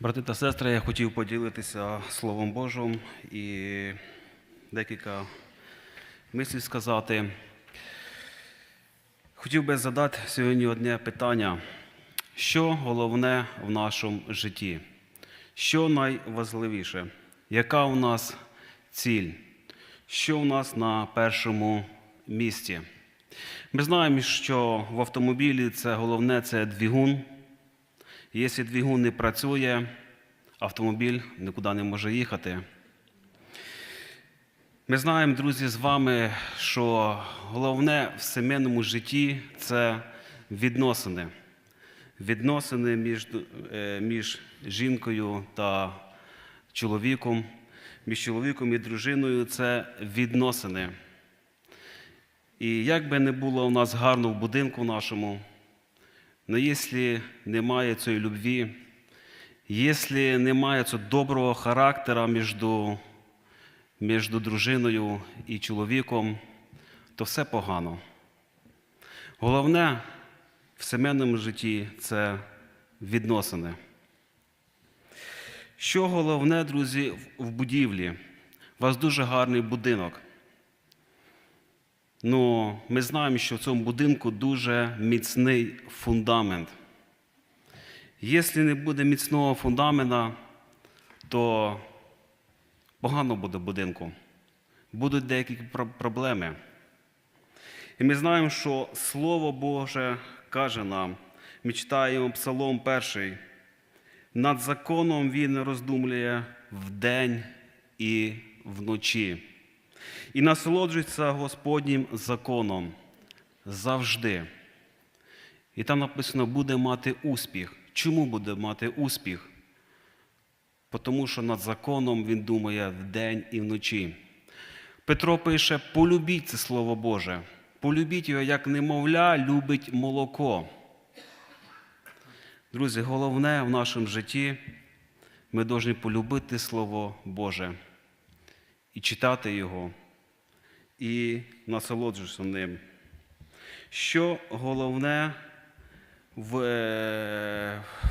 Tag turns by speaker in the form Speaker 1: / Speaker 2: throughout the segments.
Speaker 1: Брати та сестри, я хотів поділитися Словом Божим і декілька мислів сказати. Хотів би задати сьогодні одне питання. Що головне в нашому житті? Що найважливіше? Яка у нас ціль? Що у нас на першому місці? Ми знаємо, що в автомобілі це головне це двигун. Якщо двигун не працює, автомобіль нікуди не може їхати. Ми знаємо, друзі, з вами, що головне в сімейному житті це відносини. Відносини між, е, між жінкою та чоловіком, між чоловіком і дружиною це відносини. І як би не було у нас гарно в будинку нашому, але якщо немає цієї любві, якщо немає цього доброго характера між, між дружиною і чоловіком, то все погано. Головне в сімейному житті це відносини. Що головне, друзі, в будівлі? У вас дуже гарний будинок. Ну, ми знаємо, що в цьому будинку дуже міцний фундамент. Якщо не буде міцного фундамента, то погано буде будинку. Будуть деякі проблеми. І ми знаємо, що Слово Боже каже нам, ми читаємо Псалом перший, над законом він роздумлює вдень і вночі. І насолоджується Господнім законом завжди. І там написано, буде мати успіх. Чому буде мати успіх? Тому що над законом він думає вдень і вночі. Петро пише: полюбіть це Слово Боже, полюбіть його, як немовля любить молоко. Друзі, головне в нашому житті ми повинні полюбити Слово Боже і читати Його, і насолоджуватися ним. Що головне в,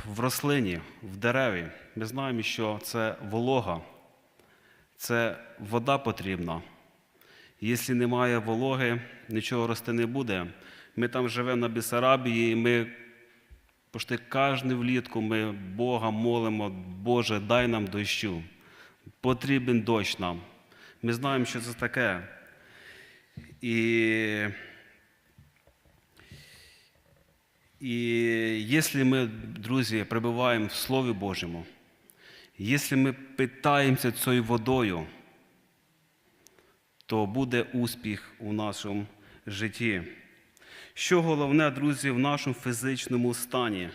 Speaker 1: в рослині, в дереві? Ми знаємо, що це волога, це вода потрібна. Якщо немає вологи, нічого рости не буде. Ми там живемо на Бісарабії, і ми почти кожну влітку ми Бога молимо, Боже, дай нам дощу. Потрібен дощ нам. Ми знаємо, що це таке. І, і якщо ми, друзі, перебуваємо в Слові Божому, якщо ми питаємося цією водою, то буде успіх у нашому житті. Що головне, друзі, в нашому фізичному стані?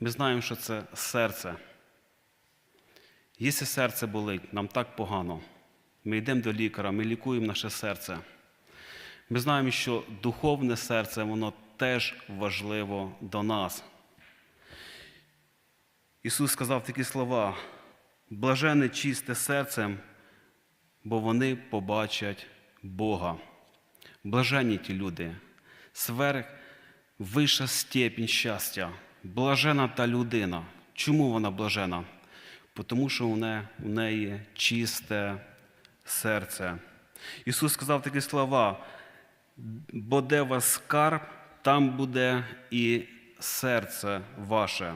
Speaker 1: Ми знаємо, що це серце. Якщо серце болить, нам так погано. Ми йдемо до лікаря, ми лікуємо наше серце. Ми знаємо, що духовне серце, воно теж важливо до нас. Ісус сказав такі слова: блажене чисте серцем, бо вони побачать Бога. Блаженні ті люди, сверх вища степінь щастя, блажена та людина. Чому вона блажена? Тому що у неї чисте серце. Ісус сказав такі слова, бо де вас скарб, там буде і серце ваше.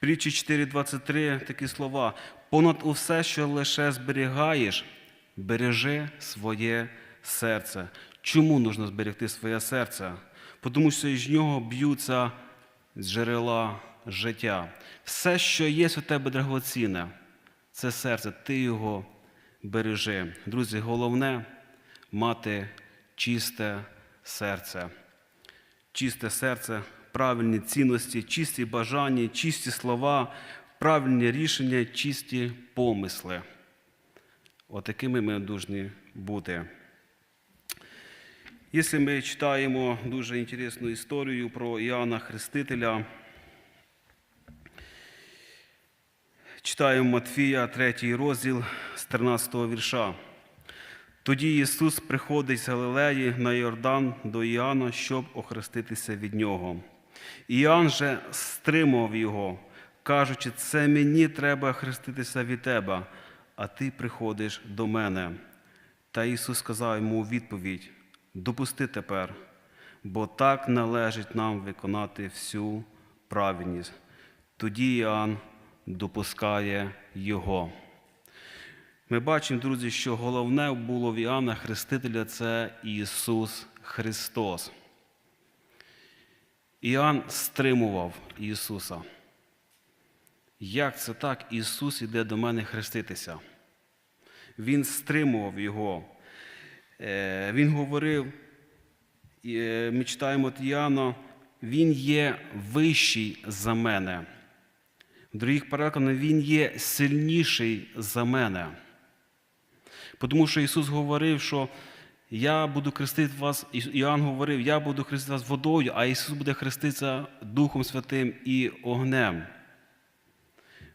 Speaker 1: Притчі 4.23 такі слова. Понад усе, що лише зберігаєш, бережи своє серце. Чому потрібно зберегти своє серце? Тому що з нього б'ються джерела життя. Все, що є у тебе драгоцінне, це серце, ти його бережи. Друзі, головне мати чисте серце. Чисте серце, правильні цінності, чисті бажання, чисті слова, правильні рішення, чисті помисли. Отакими ми повинні бути. Якщо ми читаємо дуже інтересну історію про Іоанна Хрестителя, читаємо Матфія, 3 розділ з 13 вірша. Тоді Ісус приходить з Галилеї на Йордан до Іоанна, щоб охреститися від нього. Іоанн же стримав його, кажучи, це мені треба хреститися від тебе, а ти приходиш до мене. Та Ісус сказав йому у відповідь: допусти тепер, бо так належить нам виконати всю праведність. Тоді Іоанн допускає його. Ми бачимо, друзі, що головне було в Іоанна Хрестителя це Ісус Христос. Іоанн стримував Ісуса. Як це так? Ісус іде до мене хреститися? Він стримував Його. Е, Він говорив, е, ми читаємо Іоанна, Він є вищий за мене. Других переконах Він є сильніший за мене. Тому що Ісус говорив, що я буду хрестити вас, Іоанн говорив, я буду хрестити вас водою, а Ісус буде хреститися Духом Святим і огнем.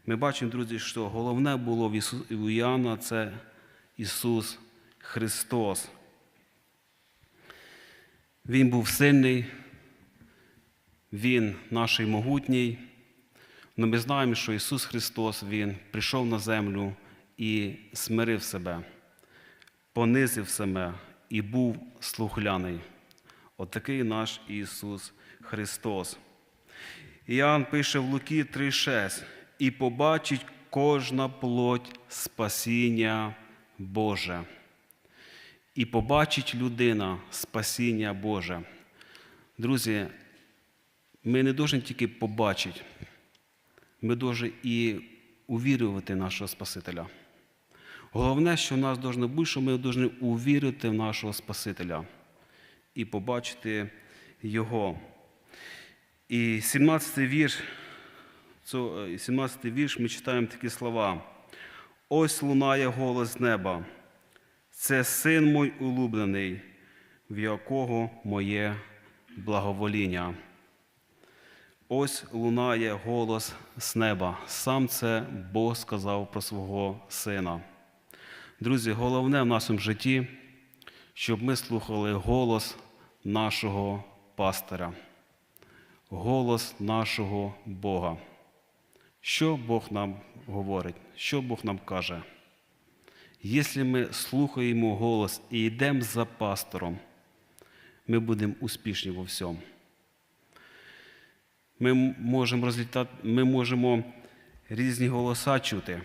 Speaker 1: Ми бачимо, друзі, що головне було в Ісу- Іоанна це Ісус Христос. Він був сильний, Він наш могутній. Але ми знаємо, що Ісус Христос Він прийшов на землю і смирив себе, понизив себе і був слухляний. Отакий наш Ісус Христос. Іоанн пише в Луки 3,6 і побачить кожна плоть спасіння Боже. І побачить людина спасіння Боже. Друзі, ми не повинні тільки побачити, ми повинні і увірювати нашого Спасителя. Головне, що в нас повинно бути, що ми повинні увірити в нашого Спасителя і побачити Його. І 17 вірш, цо- е, 17 вірш ми читаємо такі слова. Ось лунає голос неба. Це син мой улюблений, в якого моє благовоління. Ось лунає голос з неба. Сам це Бог сказав про свого сина. Друзі, головне в нашому житті, щоб ми слухали голос нашого пастиря, голос нашого Бога. Що Бог нам говорить, що Бог нам каже? Якщо ми слухаємо голос і йдемо за пастором, ми будемо успішні во всьому. Ми можемо розлітати, ми можемо різні голоса чути,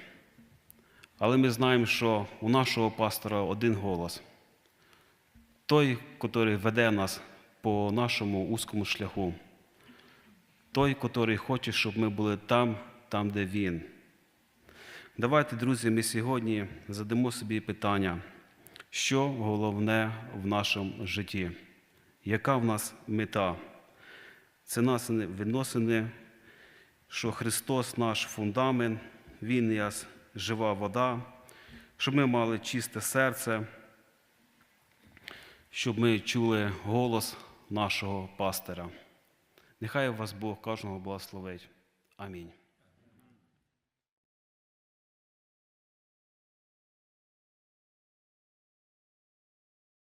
Speaker 1: але ми знаємо, що у нашого пастора один голос. Той, який веде нас по нашому узкому шляху. Той, який хоче, щоб ми були там, там, де Він. Давайте, друзі, ми сьогодні задамо собі питання, що головне в нашому житті, яка в нас мета? Це нас відносини, що Христос наш фундамент, Він є жива вода, щоб ми мали чисте серце, щоб ми чули голос нашого пастира. Нехай вас Бог кожного благословить. Амінь.